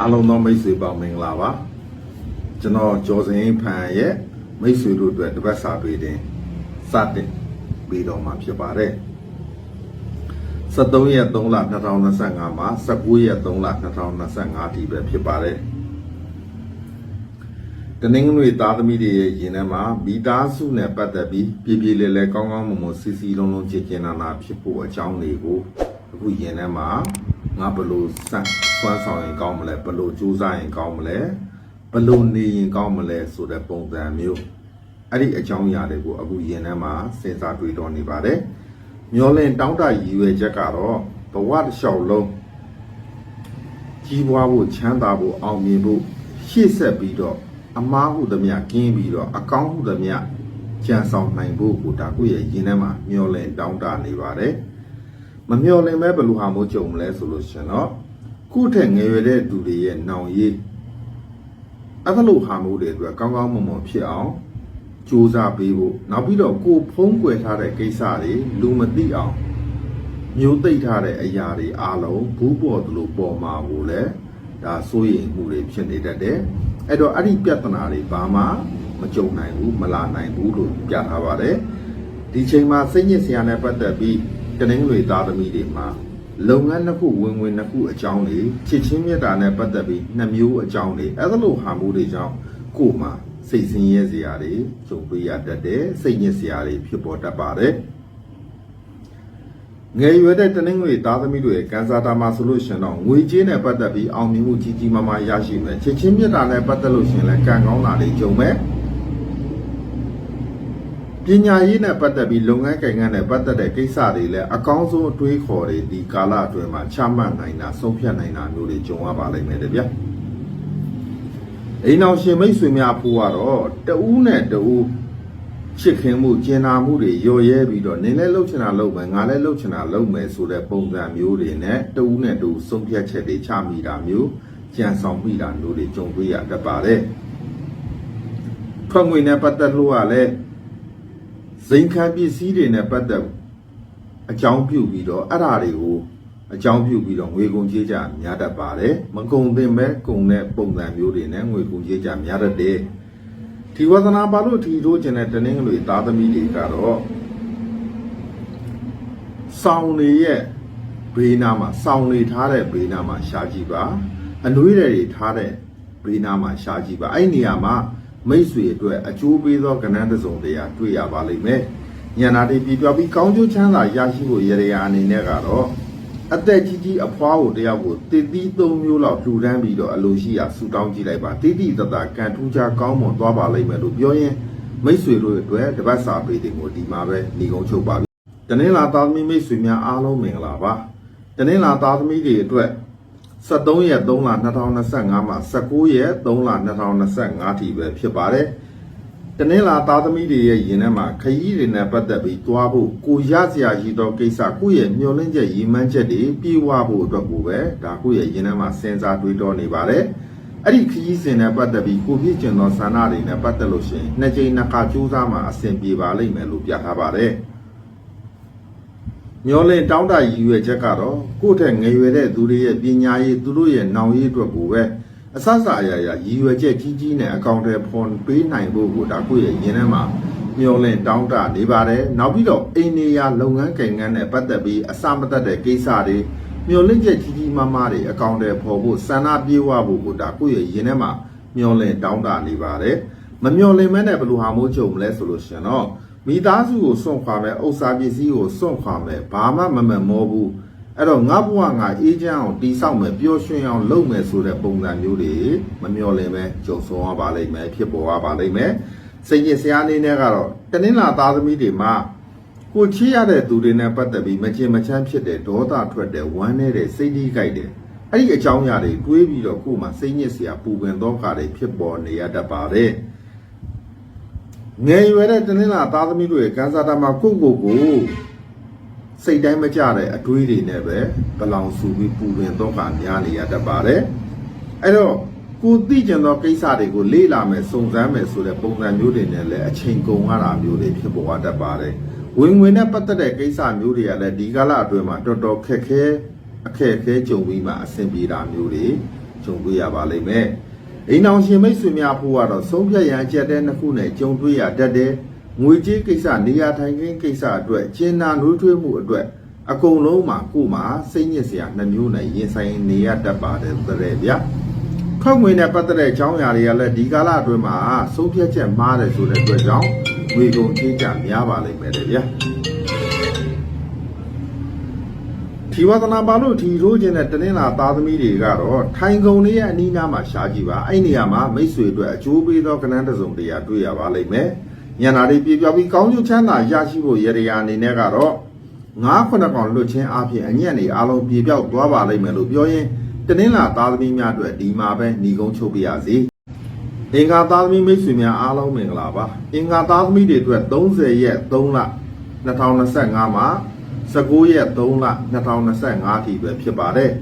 အားလုံးသောမိတ်ဆွေပေါင်းမင်္ဂလာပါကျွန်တော်ကျော်စင်ဖန်ရဲ့မိတ်ဆွေတို့အတွက်တပတ်စာပေတင်စတင်ပြီးတော့မှာဖြစ်ပါတယ်73ရက်3လ2025မှာ19ရက်3လ2025ဒီပဲဖြစ်ပါတယ်တနင်္ဂနွေသားသမီးတွေရဲ့ယင်ထဲမှာမိသားစုနဲ့ပတ်သက်ပြီးပြည်ပြည်လဲလဲကောင်းကောင်းမွန်မွန်စီစီလုံးလုံးချစ်ကျင်နာနာဖြစ်ဖို့အကြောင်းတွေကိုအခုယင်ထဲမှာ ငါဘယ်လို့စမ်းစွမ်းဆောင်ရင်ကောင်းမလဲဘယ်လို့ကြိုးစားရင်ကောင်းမလဲဘယ်လို့နေရင်ကောင်းမလဲဆိုတဲ့ပုံစံမျိုးအဲ့ဒီအကြောင်းအရာတွေကိုအခုယင်ထဲမှာစဉ်းစားတွေးတောနေပါတယ်မျောလင့်တောင်းတရည်ရွယ်ချက်ကတော့ဘဝတစ်လျှောက်လုံးကြီးပွားဖို့ချမ်းသာဖို့အောင်မြင်ဖို့ရှေ့ဆက်ပြီးတော့အမားဟုသမျှကင်းပြီးတော့အကောင်းဟုသမျှကြံဆောင်နိုင်ဖို့ကိုဒါကိုယ့်ရဲ့ရင်ထဲမှာမျောလင့်တောင်းတနေပါတယ် မမျောလင့်ပဲဘယ်လိုဟာမျိုးကြုံမလဲဆိုလို့ရှင်တော့ခုထက်ငယ်ရွယ်တဲ့သူတွေရဲ့နောင်ရေးအဲ့ဒါလိုဟာမျိုးတွေအတွက်ကောင်းကောင်းမွန်မွန်ဖြစ်အောင်ကြိုးစားပေးဖို့နောက်ပြီးတော့ကိုယ်ဖုံးကွယ်ထားတဲ့ကိစ္စတွေလူမသိအောင်မျိုးသိမ့်ထားတဲ့အရာတွေအားလုံးဘူးပေါ်သလိုပေါ်မှာကိုလည်းဒါစိုးရိမ်မှုတွေဖြစ်နေတတ်တယ်အဲ့တော့အဲ့ဒီပြဿနာတွေဘာမှမကြုံနိုင်ဘူးမလာနိုင်ဘူးလို့ပြထားပါတယ်ဒီချိန်မှာစိတ်ညစ်စရာနဲ့ပတ်သက်ပြီး တနင်္ဂနွေသားသမီးတွေမှာလုပ်ငန်းတစ်ခုဝင်ဝင်တစ်ခုအကြောင်းတွေချစ်ချင်းမြတ်တာနဲ့ပတ်သက်ပြီးနှစ်မျိုးအကြောင်းတွေအဲ့ဒါလိုဟာမှုတွေကြောင့်ကိုယ်မှာစိတ်ဆင်းရဲစရာတွေကြုံတွေ့ရတတ်တယ်စိတ်ညစ်စရာတွေဖြစ်ပေါ်တတ်ပါတယ်ငယ်ရွယ်တဲ့တနင်္ဂနွေသားသမီးတွေရဲ့ကန်စာတာမှာဆိုလို့ရှင်တော့ငွေကြေးနဲ့ပတ်သက်ပြီးအောင်မြင်မှုကြီးကြီးမားမားရရှိမယ်ချစ်ချင်းမြတ်တာနဲ့ပတ်သက်လို့ရှင်လည်းကံကောင်းတာတွေကြုံမယ် ပညာရေးနဲ့ပတ်သက်ပြီးလုပ်ငန်းကိန်းကန်းနဲ့ပတ်သက်တဲ့ကိစ္စတွေလည်းအကောင်းဆုံးအတွေးခေါ်တွေဒီကာလအတွင်းမှာချမှတ်နိုင်တာဆုံးဖြတ်နိုင်တာမျိုးတွေကြုံရပါလိမ့်မယ်တဗျာအိမ်အောင်ရှင်မိတ်ဆွေများဖို့ကတော့တဦးနဲ့တဦးချစ်ခင်မှုကျင်နာမှုတွေရော်ရဲပြီးတော့နင်းလဲလှုပ်ချင်တာလှုပ်မယ်ငါလဲလှုပ်ချင်တာလှုပ်မယ်ဆိုတဲ့ပုံစံမျိုးတွေနဲ့တဦးနဲ့တဦးဆုံးဖြတ်ချက်တွေချမိတာမျိုးကြံဆောင်မိတာမျိုးတွေကြုံတွေ့ရတတ်ပါတယ်ထွက်ငွေနဲ့ပတ်သက်လို့ကလည်း ဇိမ်ခံပစ္စည်းတွေနဲ့ပတ်သက်အကြောင်းပြုပြီးတော့အဲ့ဓာတွေကိုအကြောင်းပြုပြီးတော့ငွေကုန်ကြေးကြများတတ်ပါတယ်မကုန်သင့်ပဲကုန်တဲ့ပုံစံမျိုးတွေနဲ့ငွေကုန်ကြေးကြများတတ်တယ်ဒီဝသနာပါလို့ထီထိုးခြင်းတဲ့တနင်္ဂနွေသားသမီးတွေကတော့စောင်းနေရဲ့ဘေးနားမှာစောင်းနေထားတဲ့ဘေးနားမှာရှားကြည့်ပါအနွေးတွေထားတဲ့ဘေးနားမှာရှားကြည့်ပါအဲ့ဒီနေရာမှာ မိတ်ဆွေအတွက်အကျိုးပေးသောကဏ္ဍတစ်စုံတရာတွေ့ရပါလိမ့်မယ်ညနာတွေပြပြပြီးကောင်းကျိုးချမ်းသာရရှိဖို့ရရအနေနဲ့ကတော့အသက်ကြီးကြီးအဖွားကိုတယောက်ကိုတည်တည်သုံးမျိုးလောက်လှူဒန်းပြီးတော့အလိုရှိရာဆူတောင်းကြည့်လိုက်ပါတိတိတတကံထူးခြားကောင်းမွန်သွားပါလိမ့်မယ်လို့ပြောရင်မိတ်ဆွေတို့အတွက်တပတ်စာပေတင်ကိုဒီမှာပဲညီကုန်းချုပ်ပါပြီတနင်္လာသားသမီးမိတ်ဆွေများအားလုံးမင်္ဂလာပါတနင်္လာသားသမီးတွေအတွက် 73ရက်3လ2025မှာ19ရက်3လ2025ထိပဲဖြစ်ပါတယ်တနင်္လာသားသမီးတွေရဲ့ယင်ထဲမှာခရီးတွေနဲ့ပတ်သက်ပြီးတွားဖို့ကိုရစရာရှိသောကိစ္စကိုယ့်ရဲ့မျှော်လင့်ချက်ရည်မှန်းချက်တွေပြေဝဖို့အတွက်ကိုပဲဒါကိုယ့်ရဲ့ယင်ထဲမှာစဉ်းစားတွေးတောနေပါတယ်အဲ့ဒီခရီးစဉ်နဲ့ပတ်သက်ပြီးကိုပြည့်ကျင်သောဆန္ဒတွေနဲ့ပတ်သက်လို့ရှိရင်နှစ်ကြိမ်နှစ်ခါကြိုးစားမှအဆင်ပြေပါလိမ့်မယ်လို့ပြထားပါတယ် မျောလင့်တောင်းတရည်ရွယ်ချက်ကတော့ကိုယ့်ထက်ငယ်ရွယ်တဲ့သူတွေရဲ့ပညာရေးသူတို့ရဲ့နောင်ရေးအတွက်ကိုပဲအဆအဆအရာရာရည်ရွယ်ချက်ကြီးကြီးနဲ့အကောင့်တွေဖော်ပေးနိုင်ဖို့ကိုဒါကိုယ့်ရဲ့ရင်းထဲမှာမျောလင့်တောင်းတနေပါတယ်နောက်ပြီးတော့အိန္ဒိယလုပ်ငန်းကိန်းကန်းနဲ့ပတ်သက်ပြီးအစမတတ်တဲ့ကိစ္စတွေမျောလင့်ချက်ကြီးကြီးမားမားတွေအကောင့်တွေဖော်ဖို့စန္ဒပြေဝဖို့ကိုဒါကိုယ့်ရဲ့ရင်းထဲမှာမျောလင့်တောင်းတနေပါတယ်မမျောလင့်မဲနဲ့ဘယ်လိုဟာမိုးကြုံမလဲဆိုလို့ရှင်တော့ မိသားစုကိုစွန့်ခွာမယ်ဥစ္စာပစ္စည်းကိုစွန့်ခွာမယ်ဘာမှမမမောဘူးအဲ့တော့ငါဘဝငါအေးချမ်းအောင်တီးဆောက်မယ်ပျော်ရွှင်အောင်လုပ်မယ်ဆိုတဲ့ပုံစံမျိုးတွေမမျော်လင့်ပဲကြုံဆုံးရပါလိမ့်မယ်ဖြစ်ပေါ်ရပါလိမ့်မယ်စိတ်ညစ်စရာအနေနဲ့ကတော့တနင်္လာသားသမီးတွေမှာကိုချီးရတဲ့သူတွေနဲ့ပတ်သက်ပြီးမချင်မချမ်းဖြစ်တဲ့ဒေါသထွက်တဲ့ဝမ်းနေတဲ့စိတ်ကြီးကြိုက်တဲ့အဲ့ဒီအကြောင်းအရာတွေတွေးပြီးတော့ကိုယ်မှာစိတ်ညစ်စရာပူပင်သောခါတွေဖြစ်ပေါ်နေရတတ်ပါတယ် ငယ်ရွယ်တဲ့တနင်္လာသားသမီးတို့ရဲ့ကန်စာတာမှာကိုယ့်ကိုယ်ကိုစိတ်တိုင်းမကြတဲ့အတွေးတွေနဲ့ပဲကလောင်ဆူပြီးပူပင်တော့ကများနေရတတ်ပါတယ်အဲ့တော့ကိုသိကျင်သောကိစ္စတွေကိုလေ့လာမယ်စုံစမ်းမယ်ဆိုတဲ့ပုံစံမျိုးတွေနဲ့လည်းအချိန်ကုန်ရတာမျိုးတွေဖြစ်ပေါ်တတ်ပါတယ်ဝင်ဝင်နဲ့ပတ်သက်တဲ့ကိစ္စမျိုးတွေကလည်းဒီကာလအတွင်းမှာတော်တော်ခက်ခဲအခက်အခဲကြုံပြီးမှအဆင်ပြေတာမျိုးတွေကြုံတွေ့ရပါလိမ့်မယ် အိမ်အောင်ရှင်မိတ်ဆွေများဖို့ကတော့ဆုံးဖြတ်ရန်အကြက်တဲ့နှစ်ခုနဲ့ကြုံတွေ့ရတတ်တယ်ငွေကြေးကိစ္စနေရာထိုင်ခင်းကိစ္စအတွက်ကျင်းနာနှွေးထွေးမှုအတွက်အကုန်လုံးမှာကိုယ်မှာစိတ်ညစ်စရာနှမျိုးနဲ့ရင်ဆိုင်နေရတတ်ပါတယ်တဲ့ဗျာထွက်ငွေနဲ့ပတ်သက်တဲ့အကြောင်းအရာတွေကလည်းဒီကာလအတွင်းမှာဆုံးဖြတ်ချက်မှားတယ်ဆိုတဲ့အတွက်ကြောင့်ငွေကုန်ကြေးကြများပါလိမ့်မယ်တဲ့ဗျာ ဒီဝဒနာပါလို့ဒီရိုးခြင်းတဲ့တနင်္လာသားသမီးတွေကတော့ထိုင်ကုန်လေးရဲ့အနီးနားမှာရှားကြည့်ပါအဲ့နေရာမှာမိတ်ဆွေအတွက်အကျိုးပေးသောကဏ္ဍတစ်စုံတရာတွေ့ရပါလိမ့်မယ်ညနာတွေပြေပြောက်ပြီးကောင်းကျိုးချမ်းသာရရှိဖို့ရရအနေနဲ့ကတော့ငါးခုနှစ်ကောင်လွတ်ချင်းအပြင်အညံ့နေအလုံးပြေပြောက်သွားပါလိမ့်မယ်လို့ပြောရင်တနင်္လာသားသမီးများအတွက်ဒီမှာပဲညီကုန်းချုပ်ပြရစီအင်္ဂါသားသမီးမိတ်ဆွေများအားလုံးမင်္ဂလာပါအင်္ဂါသားသမီးတွေအတွက်30ရက်3လ2025မှာ 19ရက်3လ2025အထိပဲဖြစ်ပါတယ်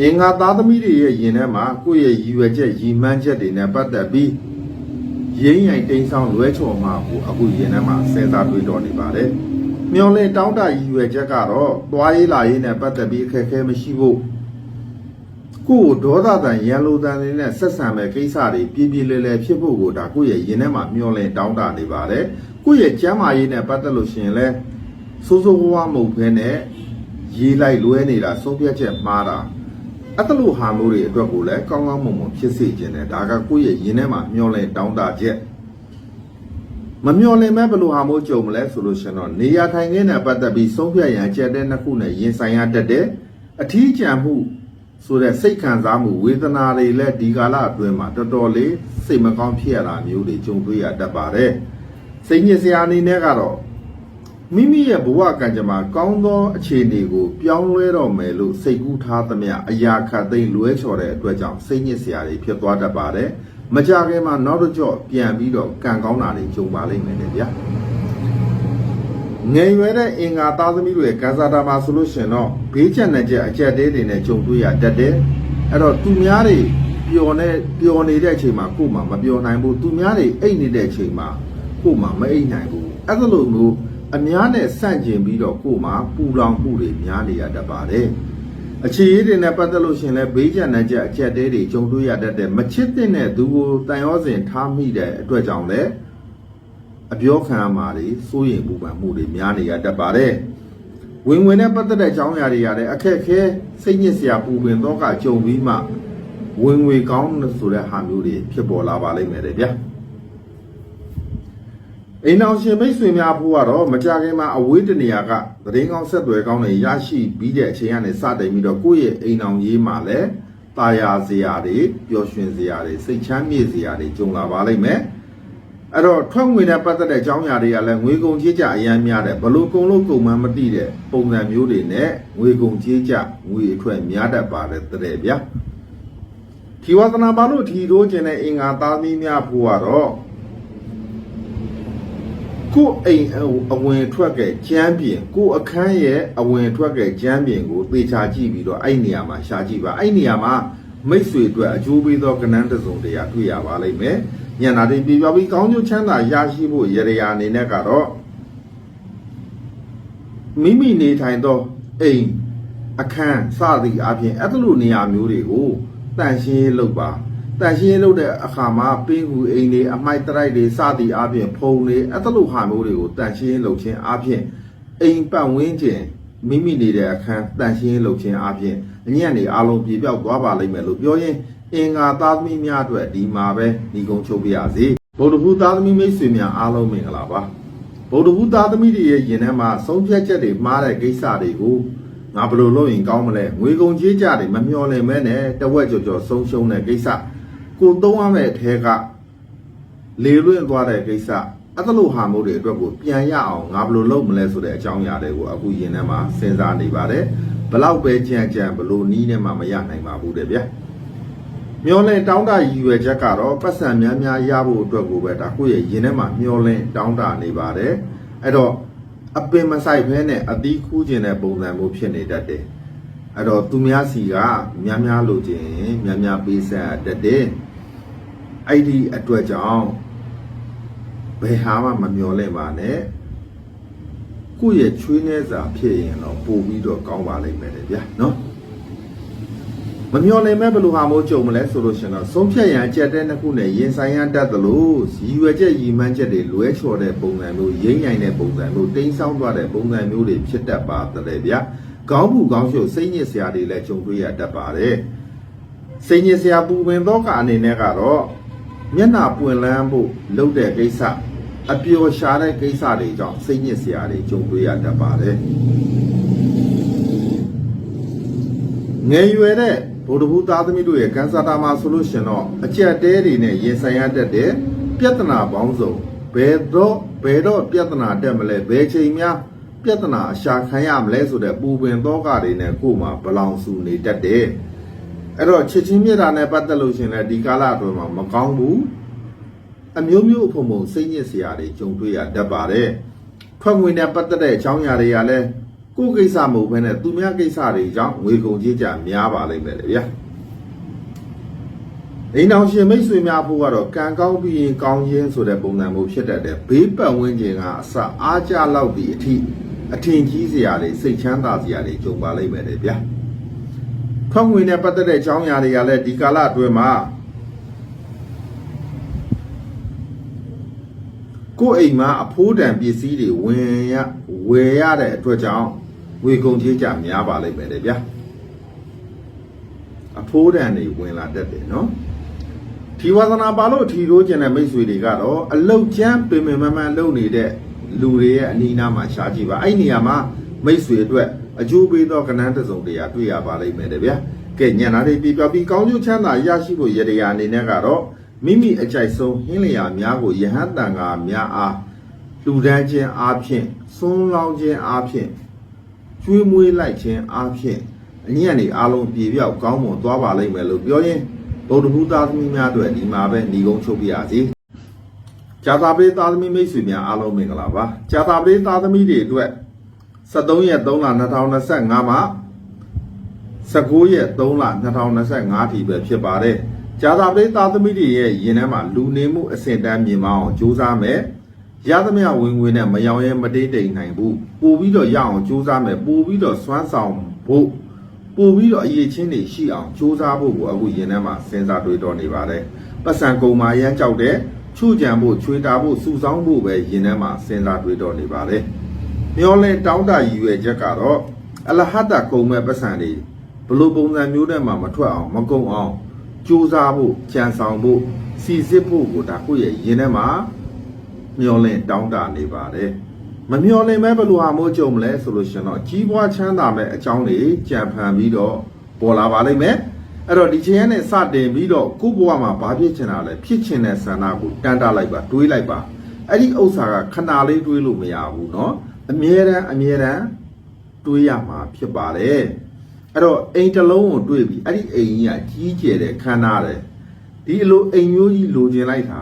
အင်္ဂါသားသမီးတွေရဲ့ယင်ထဲမှာကိုယ့်ရဲ့ရည်ရွယ်ချက်ရည်မှန်းချက်တွေနဲ့ပတ်သက်ပြီးရင်းရိုင်တိမ်ဆောင်လွဲချော်မှာကိုအခုယင်ထဲမှာစဉ်းစားတွေးတော်နေပါတယ်မျော်လင့်တောင်းတရည်ရွယ်ချက်ကတော့သွားရေးလာရေးနဲ့ပတ်သက်ပြီးအခက်အခဲမရှိဖို့ကိုယ်ဒေါသတန်ရန်လိုတန်လေးနဲ့ဆက်ဆံမဲ့ကိစ္စတွေပြပြလဲလဲဖြစ်ဖို့ကိုဒါကိုယ့်ရဲ့ရင်ထဲမှာမျောလင့်တောင်းတနေပါတယ်ကိုယ့်ရဲ့ကျမ်းမာရေးနဲ့ပတ်သက်လို့ရှိရင်လဲ စိုးစိုးဝါးဝါမဟုတ်ဘဲနဲ့ရေးလိုက်လွဲနေတာဆုံးဖြတ်ချက်မှားတာအဲ့တလို့ဟာမျိုးတွေအတွက်ကိုလည်းကောင်းကောင်းမွန်မွန်ဖြစ်စေခြင်းနဲ့ဒါကကိုယ့်ရဲ့ရင်ထဲမှာမျောလင့်တောင်းတချက်မမျောလင့်မဲ့ဘယ်လိုဟာမျိုးကြုံမလဲဆိုလို့ရှင်တော့နေရာထိုင်ခင်းနဲ့ပတ်သက်ပြီးဆုံးဖြတ်ရန်အချက်တဲ့နှစ်ခုနဲ့ရင်ဆိုင်ရတတ်တဲ့အထီးကျန်မှုဆိုတဲ့စိတ်ခံစားမှုဝေဒနာတွေလည်းဒီကာလအတွင်းမှာတော်တော်လေးစိတ်မကောင်းဖြစ်ရတာမျိုးတွေကြုံတွေ့ရတတ်ပါတယ်။စိတ်ညစ်စရာအနေနဲ့ကတော့ မိမိရဲ့ဘဝကံကြမ္မာကောင်းသောအခြေအနေကို ပြောင်းလဲတော့မယ်လို့စိတ်ကူးထားသမျှအရာခတ်သိမ်းလွဲချော်တဲ့အတွက်ကြောင့်စိတ်ညစ်စရာတွေဖြစ်သွားတတ်ပါတယ်။မကြခင်မှာနောက်တစ်ကြော့ပြန်ပြီးတော့ကံကောင်းတာတွေကြုံပါလိမ့်မယ်လေဗျာ။ငယ်ရွယ်တဲ့အင်္ဂါသားသမီးတွေကန်စာတာမှာဆိုလို့ရှရင်တော့ဘေးချက်နဲ့ချက်အချက်သေးတွေနဲ့ကြုံတွေ့ရတတ်တယ်အဲ့တော့သူများတွေပျော်နေပျော်နေတဲ့အချိန်မှာကိုယ်မှမပျော်နိုင်ဘူးသူများတွေအိတ်နေတဲ့အချိန်မှာကိုယ်မှမအိတ်နိုင်ဘူးအဲ့ဒါလိုမျိုး အများနဲ့ဆန့်ကျင်ပြီးတော့ကိုယ်မှပူလောင်မှုတွေများနေရတတ်ပါတယ်အခြေအရေးတွေနဲ့ပတ်သက်လို့ရှရင်လဲဘေးချက်နဲ့ချက်အချက်သေးတွေကြုံတွေ့ရတတ်တယ်မချစ်တဲ့သူကိုတန်ရောစဉ်ထားမိတဲ့အတွက်ကြောင့်လဲအပြောခံရမှာတွေစိုးရိမ်ပူပန်မှုတွေများနေရတတ်ပါတယ်။ဝင်ဝင်နဲ့ပတ်သက်တဲ့အကြောင်းအရာတွေရတယ်အခက်အခဲစိတ်ညစ်စရာပူပင်တော့ကကြုံပြီးမှဝင်ငွေကောင်းဆိုတဲ့ဟာမျိုးတွေဖြစ်ပေါ်လာပါလိမ့်မယ်တဲ့ဗျာ။ အိမ်အောင်ရှင်မိတ်ဆွေများဖို့ကတော့မကြခင်မှာအဝေးတနေရာကသတင်းကောင်းဆက်သွယ်ကောင်းတွေရရှိပြီးတဲ့အချိန်ကနေစတင်ပြီးတော့ကိုယ့်ရဲ့အိမ်အောင်ရေးမှာလည်းตาယာစရာတွေပျော်ရွှင်စရာတွေစိတ်ချမ်းမြေ့စရာတွေကြုံလာပါလိမ့်မယ်။အဲ့တော့ထွက်ငွေနဲ့ပတ်သက်တဲ့အကြောင်းအရာတွေကလည်းငွေကုန်ကြေးကြအများများတယ်ဘလို့ကုန်လို့ကုန်မှန်းမသိတဲ့ပုံစံမျိုးတွေနဲ့ငွေကုန်ကြေးကြငွေအထွက်များတတ်ပါတယ်တဲ့ဗျာဒီဝသနာပါလို့ဒီရိုးကျင်တဲ့အင်္ဂါသားသမီးများဖို့ကတော့ ကိုယ်အိမ်အဝင်ထွက်ကကျမ်းပြင်ကိုယ်အခန်းရဲ့အဝင်ထွက်ကကျမ်းပြင်ကိုသေချာကြည့်ပြီးတော့အဲ့နေရာမှာရှာကြည့်ပါအဲ့နေရာမှာမိတ်ဆွေအတွက်အကျိုးပေးသောကဏ္ဍတစ်စုံတရာတွေ့ရပါလိမ့်မယ်ညနာတင်ပြပြပြီးကောင်းကျိုးချမ်းသာရရှိဖို့ရရအနေနဲ့ကတော့မိမိနေထိုင်သောအိမ်အခန်းစသည်အပြင်အဲ့လိုနေရာမျိုးတွေကိုတန်ရှင်းရေးလုပ်ပါ တန်ရှင်းရေးလုပ်တဲ့အခါမှာပင်းကူအိမ်တွေအမိုက်တရိုက်တွေစသည်အပြင်ဖုံတွေအဲ့လိုဟာမျိုးတွေကိုတန်ရှင်းရေးလုပ်ခြင်းအပြင်အိမ်ပတ်ဝန်းကျင်မိမိနေတဲ့အခန်းတန်ရှင်းရေးလုပ်ခြင်းအပြင်အညံ့နေအလုံးပြေပြောက်သွားပါလိမ့်မယ်လို့ပြောရင်အင်္ဂါသားသမီးများအတွက်ဒီမှာပဲညီကုန်းချုပ်ပြရစီဗုဒ္ဓဘုသားသမီးမိတ်ဆွေများအားလုံးမင်္ဂလာပါဗုဒ္ဓဘုသားသမီးတွေရဲ့ယင်ထဲမှာဆုံးဖြတ်ချက်တွေမှားတဲ့ကိစ္စတွေကိုငါဘယ်လိုလုပ်ရင်ကောင်းမလဲငွေကုန်ကြေးကြတွေမမျော်လင့်မဲနဲ့တဝက်ကြော်ကြော်ဆုံးရှုံးတဲ့ကိစ္စ ကိုသုံးရမယ့်အထက်ကလေလွင့်သွားတဲ့ကိစ္စအဲ့ဒါလိုဟာမျိုးတွေအတွက်ကိုပြန်ရအောင်ငါဘယ်လိုလုပ်မလဲဆိုတဲ့အကြောင်းအရာတွေကိုအခုယင်ထဲမှာစဉ်းစားနေပါတယ်ဘလောက်ပဲကြံကြံဘယ်လိုနီးနဲ့မှမရနိုင်ပါဘူးတဲ့ဗျာမျောလင့်တောင်းတရည်ရွယ်ချက်ကတော့ပတ်စံများများရဖို့အတွက်ကိုပဲဒါကိုယ့်ရဲ့ရင်ထဲမှာမျောလင့်တောင်းတနေပါတယ်အဲ့တော့အပင်မဆိုင်ဘဲနဲ့အသီးခူးခြင်းတဲ့ပုံစံမျိုးဖြစ်နေတတ်တယ်အဲ့တော့သူများစီကများများလို့ခြင်းများများပေးဆက်တတ်တယ် အဲ့ဒီအတွက်ကြောင့်ဘယ်ဟာမှမမျောလင့်ပါနဲ့ကိုယ့်ရဲ့ချွေးနှဲစာဖြစ်ရင်တော့ပို့ပြီးတော့ကောင်းပါလိမ့်မယ်လေဗျာနော်မမျော်လင့်မဲ့ဘယ်လိုဟာမိုးကြုံမလဲဆိုလို့ရှင်တော့ဆုံးဖြတ်ရန်အကြက်တဲ့နှစ်ခုနဲ့ရင်ဆိုင်ရန်တတ်သလိုရည်ရွယ်ချက်ရည်မှန်းချက်တွေလွဲချော်တဲ့ပုံစံမျိုးရိမ့်ညိုင်တဲ့ပုံစံမျိုးတိမ်းဆောင်းသွားတဲ့ပုံစံမျိုးတွေဖြစ်တတ်ပါတယ်ဗျာကောင်းမှုကောင်းရှုပ်စိတ်ညစ်စရာတွေလည်းကြုံတွေ့ရတတ်ပါတယ်စိတ်ညစ်စရာပူပင်တော့ကအနေနဲ့ကတော့ မျက်နှာပွင့်လန်းဖို့လုပ်တဲ့ကိစ္စအပျော်ရှားတဲ့ကိစ္စတွေကြောင့်စိတ်ညစ်စရာတွေကြုံတွေ့ရတတ်ပါတယ်ငယ်ရွယ်တဲ့ဗုဒ္ဓဘုသားသမီးတို့ရဲ့ကန်ဆာတာမှာဆိုလို့ရှင်တော့အကြက်တဲတွေနဲ့ရင်ဆိုင်ရတတ်တဲ့ပြဿနာပေါင်းစုံဘယ်တော့ဘယ်တော့ပြဿနာတက်မလဲဘယ်ချိန်များပြဿနာအရှာခံရမလဲဆိုတဲ့ပူပင်တော့ကတွေနဲ့ကိုယ်မှာဘလောင်စုနေတတ်တယ် အဲ့တော့ချစ်ချင်းမြတ်တာနဲ့ပတ်သက်လို့ရှင်လည်းဒီကာလအတွင်းမှာမကောင်းဘူးအမျိုးမျိုးအဖုံဖုံစိတ်ညစ်စရာတွေကြုံတွေ့ရတတ်ပါတယ်ထွက်ငွေနဲ့ပတ်သက်တဲ့အကြောင်းအရာတွေကလည်းကိုယ်ကိစ္စမဟုတ်ဘဲနဲ့သူများကိစ္စတွေကြောင့်ငွေကုန်ကြေးကြများပါလိမ့်မယ်လေဗျာအိမ်တော်ရှင်မိတ်ဆွေများဖို့ကတော့ကံကောင်းပြီးရင်ကောင်းခြင်းဆိုတဲ့ပုံစံမျိုးဖြစ်တတ်တယ်ဘေးပတ်ဝန်းကျင်ကအစအားကြလောက်ဒီအထိအထင်ကြီးစရာတွေစိတ်ချမ်းသာစရာတွေကြုံပါလိမ့်မယ်လေဗျာ ထွက်ငွေနဲ့ပတ်သက်တဲ့အကြောင်းအရာတွေကလည်းဒီကာလအတွင်းမှာကိုယ့်အိမ်မှာအဖိုးတန်ပစ္စည်းတွေဝင်ရဝယ်ရတဲ့အတွက်ကြောင့်ဝေကုန်ကြီးကြများပါလိမ့်မယ်လေဗျာအဖိုးတန်တွေဝင်လာတတ်တယ်နော်ထီဝါသနာပါလို့ထီရိုးကျင်တဲ့မိတ်ဆွေတွေကတော့အလုတ်ချမ်းပင်ပင်မမှန်လုပ်နေတဲ့လူတွေရဲ့အနီးနားမှာရှားကြည့်ပါအဲ့ဒီနေရာမှာမိတ်ဆွေအတွက် အကျိုးပေးသောကဏ္ဍတစ်စုံတရာတွေ့ရပါလိမ့်မယ်လေဗျာကဲညံနာတွေပြပြပြီးကောင်းကျိုးချမ်းသာရရှိဖို့ရတရားအနေနဲ့ကတော့မိမိအကြိုက်ဆုံးဟင်းလျာများကိုယဟန်တန်ကများအားလူဒန်းခြင်းအားဖြင့်စွန်းလောင်းခြင်းအားဖြင့်ကျွေးမွေးလိုက်ခြင်းအားဖြင့်အညံ့နေအားလုံးပြေပြောက်ကောင်းမွန်သွားပါလိမ့်မယ်လို့ပြောရင်ဗုဒ္ဓဘုသားသမီးများအတွက်ဒီမှာပဲညီကုန်းချုပ်ပြရစီ။ဂျာတာပရိသားသမီးမိတ်ဆွေများအားလုံးမင်္ဂလာပါ။ဂျာတာပရိသားသမီးတွေအတွက် 73ရက်3လ2025မှာ19ရက်3လ2025ထိပဲဖြစ်ပါတယ်။ဂျာတာပရိသားသမီးတွေရဲ့ယင်ထဲမှာလူနေမှုအဆင့်တန်းမြင်မအောင်ကြိုးစားမယ်။ရသမျှဝင်ငွေနဲ့မယောင်ရဲမတိတ်တိမ်နိုင်ဘူးပို့ပြီးတော့ရအောင်ကြိုးစားမယ်ပို့ပြီးတော့စွမ်းဆောင်ဖို့ပို့ပြီးတော့အရေးချင်းတွေရှိအောင်ကြိုးစားဖို့ကိုအခုရင်ထဲမှာစဉ်းစားတွေးတော်နေပါတယ်ပတ်စံကုံမာရမ်းကြောက်တဲ့ချူကြံဖို့ချွေတာဖို့စုဆောင်းဖို့ပဲရင်ထဲမှာစဉ်းစားတွေးတော်နေပါတယ် မျောလဲတောင်းတရည်ရွယ်ချက်ကတော့အလဟတကုံမဲ့ပတ်စံတွေဘလို့ပုံစံမျိုးနဲ့မှမထွက်အောင်မကုံအောင်ကြိုးစားဖို့ကြံဆောင်ဖို့စီစစ်ဖို့ကိုဒါကိုယ့်ရဲ့ရင်ထဲမှာ မျောလင့်တောင်းတနေပါတယ်မမျောလင့်မဲဘယ်လိုဟာမိုးကြုံမလဲဆိုလို့ရှင်တော့ကြီးပွားချမ်းသာမဲ့အကြောင်းတွေကြံဖန်ပြီးတော့ပေါ်လာပါလိမ့်မယ်အဲ့တော့ဒီချိန်ကနေစတင်ပြီးတော့ကိုယ့်ဘဝမှာဘာဖြစ်ချင်တာလဲဖြစ်ချင်တဲ့ဆန္ဒကိုတန်တာလိုက်ပါတွေးလိုက်ပါအဲ့ဒီဥစ္စာကခဏလေးတွေးလို့မရဘူးเนาะ အမြဲတမ်းအမြဲတမ်းတွေးရမှာဖြစ်ပါတယ်အဲ့တော့အိမ်တစ်လုံးကိုတွေးပြီးအဲ့ဒီအိမ်ကြီးကကြီးကျယ်တဲ့ခန္ဓာတယ်ဒီအလိုအိမ်မျိုးကြီးလိုချင်လိုက်တာ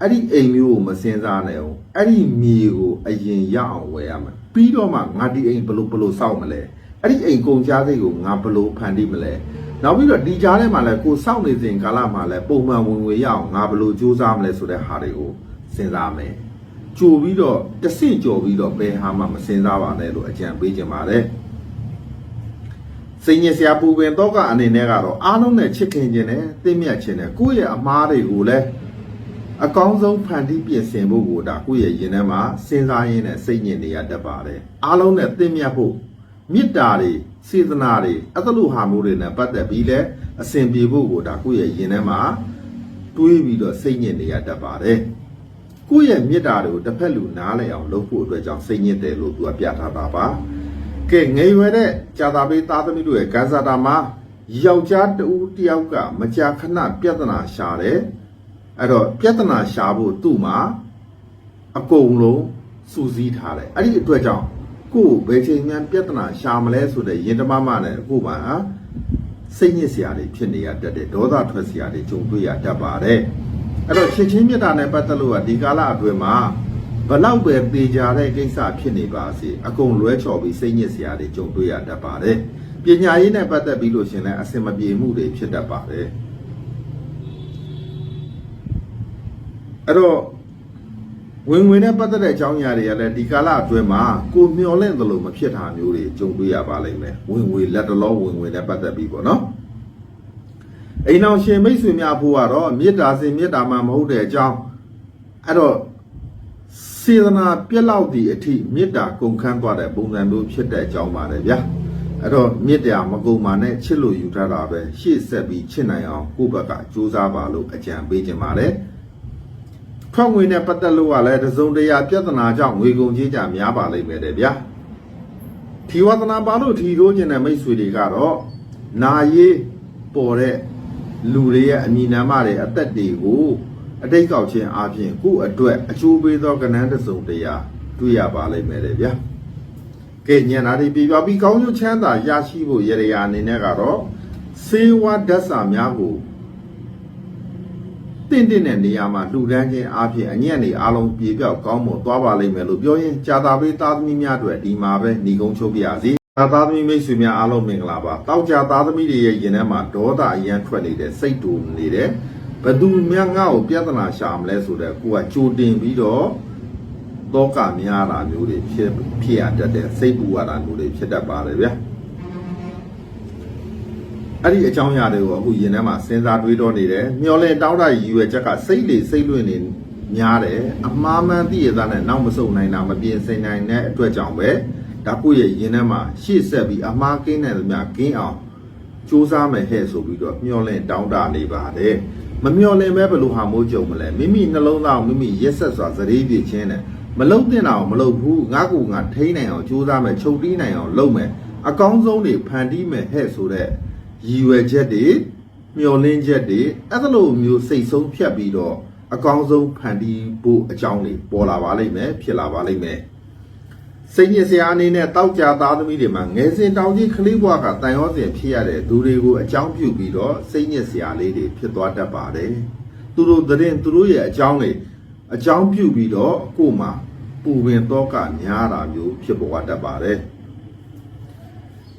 အဲ့ဒီအိမ်မျိုးကိုမစင်စားနဲ့အောင်အဲ့ဒီမြေကိုအရင်ရအောင်ဝယ်ရမယ်ပြီးတော့မှငါဒီအိမ်ဘလို့ဘလို့စောက်မလဲအဲ့ဒီအိမ်ကုန်ကြစိတ်ကိုငါဘလို့ဖန်တီးမလဲနောက်ပြီးတော့ဒီကြားထဲမှာလဲကိုစောက်နေစဉ်ကာလမှာလဲပုံမှန်ဝင်ငွေရအောင်ငါဘလို့စူးစမ်းမလဲဆိုတဲ့ဟာတွေကိုစဉ်းစားမယ် ကြိုပြီးတော့တဆင့်ကြော်ပြီးတော့ဘယ်ဟာမှမစဉ်းစားပါနဲ့လို့အကြံပေးခြင်းပါတယ်စိတ်ညစ်စရာပူပင်တော့ကအနေနဲ့ကတော့အားလုံးနဲ့ချစ်ခင်ခြင်းနဲ့သိမြတ်ခြင်းနဲ့ကိုယ့်ရဲ့အမားတွေကိုလည်းအကောင်းဆုံးဖန်တီးပြင်ဆင်ဖို့ကိုဒါကိုယ့်ရဲ့ရင်ထဲမှာစဉ်းစားရင်းနဲ့စိတ်ညစ်နေရတတ်ပါတယ်အားလုံးနဲ့သင့်မြတ်ဖို့မေတ္တာတွေစေတနာတွေအသလိုဟာမျိုးတွေနဲ့ပတ်သက်ပြီးလဲအစဉ်ပြေဖို့ကိုဒါကိုယ့်ရဲ့ရင်ထဲမှာတွေးပြီးတော့စိတ်ညစ်နေရတတ်ပါတယ် ကိုယ့်ရဲ့မေတ္တာတွေကိုတစ်ဖက်လူနားလည်အောင်လုပ်ဖို့အတွက်ကြောင့်စိတ်ညစ်တယ်လို့သူကပြထားတာပါကဲငယ်ရွယ်တဲ့ကြာသာပေးသားသမီးတို့ရဲ့ကန်ဆာတာမှာယောက်ျားတူတယောက်ကမကြာခဏပြဿနာရှာတယ်အဲ့တော့ပြဿနာရှာဖို့သူ့မှာအကုန်လုံးစူးစီးထားတယ်အဲ့ဒီအတွက်ကြောင့်ကိုယ်ဘယ်ချိန်မှပြဿနာရှာမလဲဆိုတဲ့ရင်တမမနဲ့ကိုယ်မှာစိတ်ညစ်စရာတွေဖြစ်နေရတတ်တယ်ဒေါသထွက်စရာတွေကြုံတွေ့ရတတ်ပါတယ် အဲ့တော့ချစ်ချင်းမြတ်တာနဲ့ပတ်သက်လို့ကဒီကာလအတွင်းမှာဘလောက်ပဲပေကြတဲ့ကိစ္စဖြစ်နေပါစေအကုန်လွဲချော်ပြီးစိတ်ညစ်စရာတွေကြုံတွေ့ရတတ်ပါတယ်ပညာရေးနဲ့ပတ်သက်ပြီးလို့ရှရင်လည်းအစင်မပြေမှုတွေဖြစ်တတ်ပါတယ်အဲ့တော့ဝင်ဝင်နဲ့ပတ်သက်တဲ့အကြောင်းအရာတွေကလည်းဒီကာလအတွင်းမှာကိုမျောလင့်သလိုမဖြစ်တာမျိုးတွေကြုံတွေ့ရပါလိမ့်မယ်ဝင်ဝင်လက်တလောဝင်ဝင်နဲ့ပတ်သက်ပြီးပေါ့နော် အိမ်အောင်ရှင်မိတ်ဆွေများဖို့ကတော့မေတ္တာစင်မေတ္တာမှမဟုတ်တဲ့အကြောင်းအဲ့တော့စေတနာပြက်လောက်သည့်အထိမေတ္တာကုန်ခန်းသွားတဲ့ပုံစံမျိုးဖြစ်တဲ့အကြောင်းပါတယ်ဗျာအဲ့တော့မေတ္တာမကုန်ပါနဲ့ချစ်လို့ယူထားတာပဲရှေ့ဆက်ပြီးချစ်နိုင်အောင်ကိုယ့်ဘက်ကကြိုးစားပါလို့အကြံပေးခြင်းပါတယ်ထွက်ငွေနဲ့ပတ်သက်လို့ကလည်းတစုံတရာပြဿနာကြောင့်ငွေကုန်ကြေးကြများပါလိမ့်မယ်တဲ့ဗျာထီဝသနာပါလို့ထီထိုးခြင်းတဲ့မိတ်ဆွေတွေကတော့နာရေးပေါ်တဲ့ လူတွေရဲ့အမည်နာမတွေအသက်တွေကိုအတိတ်ကောက်ခြင်းအပြင်ကိုယ့်အတွက်အချိုးပေးသောကဏ္ဍတစ်စုံတရာတွေ့ရပါလိမ့်မယ်တဲ့ဗျာကဲညံနာတွေပြပြပြီးကောင်းကျိုးချမ်းသာရရှိဖို့ရရအနေနဲ့ကတော့စေဝါဓာတ်စာများကိုတင့်တင့်တဲ့နေရာမှာလှူဒန်းခြင်းအပြင်အညံ့နေအားလုံးပြေပြောက်ကောင်းမွန်သွားပါလိမ့်မယ်လို့ပြောရင်ကြာတာပေးသားသမီးများအတွက်ဒီမှာပဲညီကုန်းချုပ်ပြရစီ သာသားသမီးမိတ်ဆွေများအားလုံးမင်္ဂလာပါတောက်ကြသားသမီးတွေရဲ့ရင်ထဲမှာဒေါသအရန်ထွက်နေတဲ့စိတ်တူနေတယ်ဘသူများငါ့ကိုပြဿနာရှာမလဲဆိုတော့ကိုကကြိုတင်ပြီးတော့တောကများတာမျိုးတွေဖြစ်ဖြစ်ရတတ်တဲ့စိတ်ပူရတာမျိုးတွေဖြစ်တတ်ပါတယ်ဗျာအဲ့ဒီအကြောင်းအရာတွေကိုအခုရင်ထဲမှာစဉ်းစားတွေးတောနေတယ်မျောလင်းတောင်းတရည်ရွယ်ချက်ကစိတ်လေစိတ်လွင့်နေများတယ်အမှားမှန်သိရတဲ့နဲ့နောက်မဆုတ်နိုင်တာမပြင်ဆင်နိုင်တဲ့အတွက်ကြောင့်ပဲ ဒါကိုယ့်ရဲ့ရင်ထဲမှာရှေ့ဆက်ပြီးအမှားကင်းတဲ့သူများကင်းအောင်စူးစမ်းမယ်ဟဲ့ဆိုပြီးတော့မျောလင်းတောင်းတနေပါတယ်မမျောလင်းပဲဘယ်လိုဟာမိုးကြုံမလဲမိမိနှလုံးသားကိုမိမိရက်ဆက်စွာသတိပြချင်းတယ်မလုံတဲ့အောင်မလုံဘူးငါကူငါထိန်းနိုင်အောင်ကြိုးစားမယ်ချုပ်တီးနိုင်အောင်လုပ်မယ်အကောင်းဆုံးတွေဖန်တီးမယ်ဟဲ့ဆိုတဲ့ရည်ရွယ်ချက်တွေမျှော်လင့်ချက်တွေအဲ့ဒါလိုမျိုးစိတ်ဆုံးဖြတ်ပြီးတော့အကောင်းဆုံးဖန်တီးဖို့အကြောင်းတွေပေါ်လာပါလိမ့်မယ်ဖြစ်လာပါလိမ့်မယ် စိတ်ညစ်စရာအနေနဲ့တောက်ကြသားသမီးတွေမှာငယ်စဉ်တောင်ကြီးကလေးဘွားကတန်ရောစဉ်ဖြစ်ရတဲ့သူတွေကိုအကြောင်းပြုပြီးတော့စိတ်ညစ်စရာလေးတွေဖြစ်သွားတတ်ပါတယ်သူတို့သတင်းသူတို့ရဲ့အကြောင်းတွေအကြောင်းပြုပြီးတော့ကိုယ်မှာပူပင်တော့ကများတာမျိုးဖြစ်ပေါ်တတ်ပါတယ်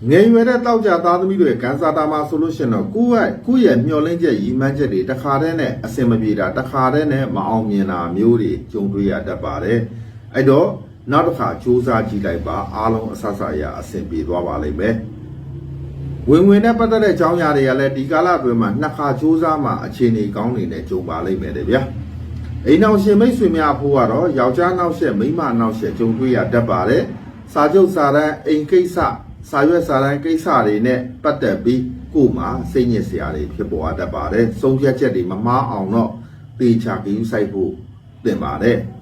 ငယ်ရွယ်တဲ့တောက်ကြသားသမီးတွေကန်စာတာမှာဆိုလို့ရှိရင်တော့ကိုယ့်ရဲ့ကိုယ့်ရဲ့မျှော်လင့်ချက်ရည်မှန်းချက်တွေတခါတည်းနဲ့အစင်မပြေတာတခါတည်းနဲ့မအောင်မြင်တာမျိုးတွေကြုံတွေ့ရတတ်ပါတယ်အဲ့တော့ နောက်တစ်ခါစူးစမ်းကြည့်လိုက်ပါအားလုံးအဆဆအရာအစင်ပြေသွားပါလိမ့်မယ်ဝင်ဝင်နဲ့ပတ်သက်တဲ့အကြောင်းအရာတွေကလည်းဒီကာလအတွင်းမှာနှစ်ခါစူးစမ်းမှအခြေအနေကောင်းနေနဲ့ကြုံပါလိမ့်မယ်တဲ့ဗျာအိမ်အောင်ရှင်မိတ်ဆွေများဖို့ကတော့ယောက်ျားနောက်ဆက်မိန်းမနောက်ဆက်ကြုံတွေ့ရတတ်ပါတယ်။စာချုပ်စာတမ်းအိမ်ကိစ္စစာရွက်စာတမ်းကိစ္စတွေနဲ့ပတ်သက်ပြီးကိုယ်မှာစိတ်ညစ်စရာတွေဖြစ်ပေါ်တတ်ပါတယ်။ဆုံးဖြတ်ချက်တွေမမှားအောင်တော့တေချာကြည့်ဆိုင်ဖို့တင်ပါတယ်။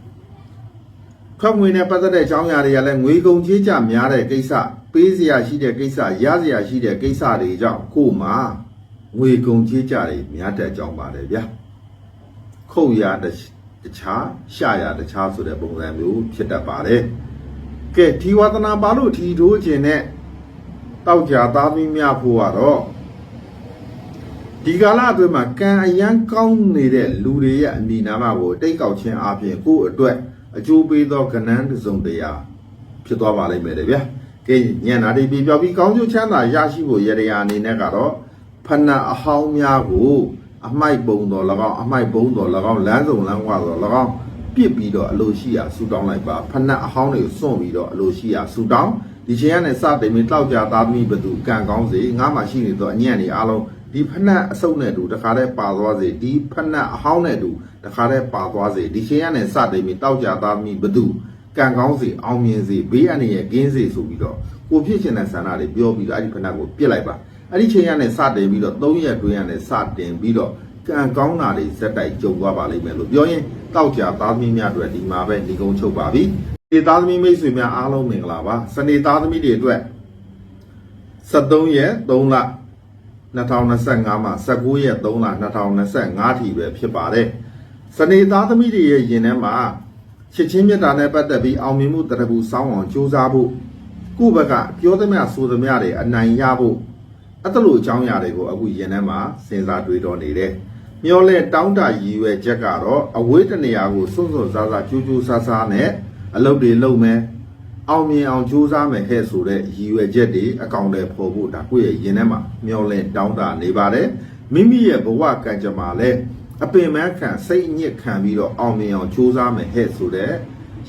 ခွက်ငွေနဲ့ပတ်သက်တဲ့အကြောင်းအရာတွေကလည်းငွေကုန်ကြေးကြများတဲ့ကိစ္စပေးစရာရှိတဲ့ကိစ္စရစရာရှိတဲ့ကိစ္စတွေကြောင့်ကိုယ်မှာငွေကုန်ကြေးကြတွေများတဲ့အကြောင်းပါတယ်ဗျာ။ခုတ်ရတခြားရှာရတခြားဆိုတဲ့ပုံစံမျိုးဖြစ်တတ်ပါတယ်။ကဲဒီဝါသနာပါလို့ဒီထိုးခြင်းနဲ့တောက်ကြသားသမီးများဖို့ကတော့ဒီကာလအတွင်းမှာကံအရန်ကောင်းနေတဲ့လူတွေရဲ့အမိနာမကိုတိတ်ကောက်ခြင်းအပြင်ကိုယ့်အတွက် အကျိုးပေးသောကဏ္ဍတစ်စုံတရာဖြစ်သွားပါလိမ့်မယ်တဲ့ဗျာ။ကဲညံ့နာတွေပြပြောပြီးကောင်းကျိုးချမ်းသာရရှိဖို့ရရအနေနဲ့ကတော့ဖဏအဟောင်းများကိုအမိုက်ပုံတော်၎င်းအမိုက်ပုံတော်၎င်းလမ်းစုံလမ်းကွာတော်၎င်းပြစ်ပြီးတော့အလိုရှိရာဆူတောင်းလိုက်ပါဖဏအဟောင်းတွေကိုစွန့်ပြီးတော့အလိုရှိရာဆူတောင်းဒီချိန်ကနေစတင်ပြီးတောက်ကြသားသမီးဘသူကံကောင်းစေငါမှရှိနေတော့အညံ့နေအားလုံး ဒီဖဏအစုပ်နဲ့တူတခါတည်းပါသွားစေဒီဖဏအဟောင်းနဲ့တူတခါတည်းပါသွားစေဒီချိန်ကနေစတင်ပြီးတောက်ကြသားသမီးဘသူကံကောင်းစေအောင်မြင်စေဘေးအန္တရာယ်ကင်းစေဆိုပြီးတော့ကိုဖြစ်ချင်တဲ့ဆန္ဒတွေပြောပြီးတော့အဲ့ဒီဖဏကိုပြစ်လိုက်ပါအဲ့ဒီချိန်ကနေစတင်ပြီးတော့၃ရက်တွင်းကနေစတင်ပြီးတော့ကံကောင်းတာတွေဇက်တိုက်ကြုံသွားပါလိမ့်မယ်လို့ပြောရင်တောက်ကြသားသမီးများအတွက်ဒီမှာပဲညီကုန်းချုပ်ပါပြီဒီသားသမီးမိတ်ဆွေများအားလုံးမင်္ဂလာပါစနေသားသမီးတွေအတွက်73ရက်3လ 2025မှာ19ရက်3လ2025ထိပဲဖြစ်ပါတယ်စနေသားသမီးတွေရဲ့ယင်ထဲမှာချစ်ချင်းမြတ်တာနဲ့ပတ်သက်ပြီးအောင်မြင်မှုတရဘူးစောင်းအောင်ကြိုးစားဖို့ကိုယ့်ဘက်ကပြောသမျှဆိုသမျှတွေအနိုင်ရဖို့အဲ့တလို့အကြောင်းအရာတွေကိုအခုယင်ထဲမှာစဉ်းစားတွေးတောနေတယ်။မျောလဲတောင်းတရည်ရွယ်ချက်ကတော့အဝေးတနေရာကိုစွန့်စွန့်စားစားကြိုးကြိုးစားစားနဲ့အလုပ်တွေလုပ်မယ်။ အောင်မြင်အောင်ကြိုးစားမယ်ဟဲ့ဆိုတဲ့ရည်ရွယ်ချက်တွေအကောင်တွေဖော်ဖို့ဒါကိုယ့်ရဲ့ယင်ထဲမှာမျောလဲတောင်းတနေပါတယ်။မိမိရဲ့ဘဝကံကြမ္မာလဲအပင်မခံစိတ်အညစ်ခံပြီးတော့အောင်မြင်အောင်ကြိုးစားမယ်ဟဲ့ဆိုတဲ့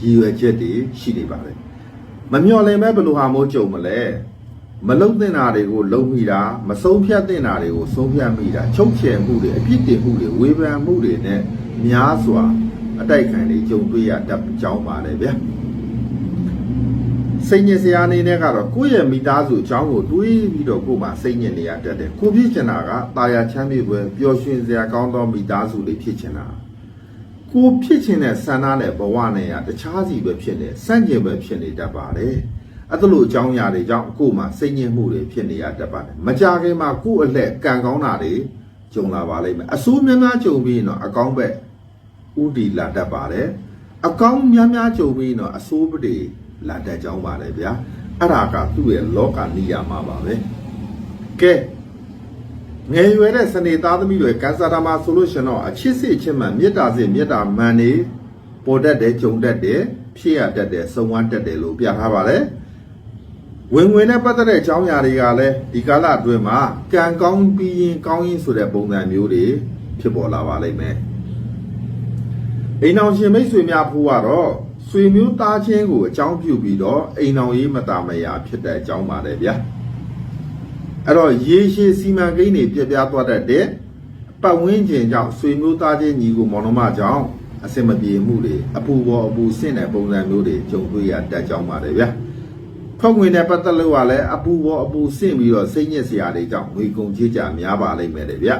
ရည်ရွယ်ချက်တွေရှိနေပါတယ်။မမျောလဲမဲဘယ်လိုဟာမိုးကြုံမလဲ။မလုံသင့်တာတွေကိုလုံမိတာမဆုံးဖြတ်သင့်တာတွေကိုဆုံးဖြတ်မိတာချုပ်ချယ်မှုတွေအပြစ်တင်မှုတွေဝေဖန်မှုတွေနဲ့များစွာအတိုက်ခံတွေကြုံတွေ့ရတတ်ကြောင်းပါလေဗျာ စိတ်ညစ်စရာအနေနဲ့ကတော့ကိုယ့်ရဲ့မိသားစုအကြောင်းကိုတွေးပြီးတော့ကိုယ်မှာစိတ်ညစ်နေရတတ်တယ်ကိုဖြစ်ချင်တာကတာယာချမ်းမြေပွဲပျော်ရွှင်စရာကောင်းသောမိသားစုလေးဖြစ်ချင်တာကိုဖြစ်ချင်တဲ့ဆန္ဒနဲ့ဘဝနဲ့ကတခြားစီပဲဖြစ်နေစန့်ကျင်ပဲဖြစ်နေတတ်ပါတယ်အဲ့ဒါလိုအကြောင်းအရာတွေကြောင့်ကိုယ်မှာစိတ်ညစ်မှုတွေဖြစ်နေရတတ်ပါတယ်မကြခင်မှာကိုယ့်အလှည့်ကံကောင်းတာတွေကြုံလာပါလိမ့်မယ်အဆိုးများများကြုံပြီးရင်တော့အကောင်းဘက်ဥတီလာတတ်ပါတယ်အကောင်းများများကြုံပြီးရင်တော့အဆိုးပတွေ လာတတ်ကြောင်းပါလေဗျာအဲ့ဒါကသူ့ရဲ့လောကနိယာမပါပဲကဲငယ်ရွယ်တဲ့စနေသားသမီးတွေကင်ဆာတာမှာဆိုလို့ရှင်တော့အချစ်စစ်အချစ်မှန်မေတ္တာစစ်မေတ္တာမှန်နေပေါ်တတ်တယ်ဂျုံတတ်တယ်ဖြစ်ရတတ်တယ်စုံဝမ်းတတ်တယ်လို့ပြထားပါတယ်ဝင်ဝင်နဲ့ပတ်သက်တဲ့အကြောင်းအရာတွေကလည်းဒီကာလအတွင်းမှာကံကောင်းပြီးရင်ကောင်းရင်ဆိုတဲ့ပုံစံမျိုးတွေဖြစ်ပေါ်လာပါလိမ့်မယ်အိမ်အောင်ရှင်မိတ်ဆွေများဖို့ကတော့ ဆွေမျိုးသားချင်းကိုအကြောင်းပြုပြီးတော့အိမ်အောင်ရေးမတာမယာဖြစ်တဲ့အကြောင်းပါလေဗျာအဲ့တော့ရေရှည်စီမံကိန်းတွေပြပြသွားတတ်တဲ့ပတ်ဝန်းကျင်ကြောင့်ဆွေမျိုးသားချင်းညီကိုမောင်နှမကြောင့်အစင်မပြေမှုတွေအပူပေါ်အပူဆင့်တဲ့ပုံစံမျိုးတွေကြုံတွေ့ရတတ်ကြောင်းပါတယ်ဗျာထွက်ဝင်တဲ့ပတ်သက်လို့ကလည်းအပူပေါ်အပူဆင့်ပြီးတော့စိတ်ညစ်စရာတွေကြောင့်ငွေကုန်ကြေးကြများပါလိမ့်မယ်လေဗျာ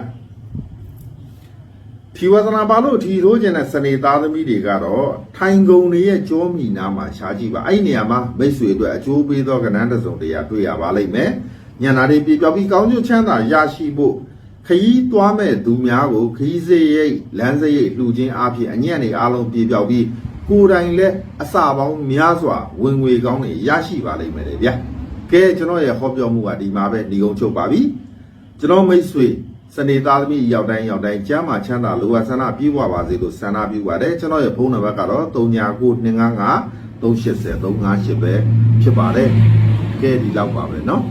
ဖြီဝသနာပါလို့ထီရိုးကျင်တဲ့စနေသားသမီးတွေကတော့ထိုင်ကုန်တွေရဲ့ကြောမီနာမှာရှားကြည့်ပါအဲ့ဒီနေရာမှာမိတ်ဆွေအတွက်အကျိုးပေးသောကဏ္ဍတစ်စုံတရာတွေ့ရပါလိမ့်မယ်ညနာတွေပြပြောက်ပြီးကောင်းကျိုးချမ်းသာရရှိဖို့ခရီးသွားမဲ့သူများကိုခရီးစေးရိတ်လမ်းစေးရိတ်လှူခြင်းအပြင်အညံ့တွေအားလုံးပြပြောက်ပြီးကိုယ်တိုင်လည်းအစာပေါင်းများစွာဝင်ငွေကောင်းတွေရရှိပါလိမ့်မယ်လေဗျာကဲကျွန်တော်ရဲ့ဟောပြောမှုကဒီမှာပဲဒီကုန်းချုပ်ပါပြီကျွန်တော်မိတ်ဆွေ စနေသားသမီးရောက်တိုင်းရောက်တိုင်းကျမ်းမာချမ်းသာလိုအပ်ဆန္ဒပြေဝပါစေလို့ဆန္ဒပြုပါတယ်ကျွန်တော်ရဲ့ဖုန်းနံပါတ်ကတော့399255 380 358ပဲဖြစ်ပါတယ်ကဲဒီလောက်ပါပဲเนาะ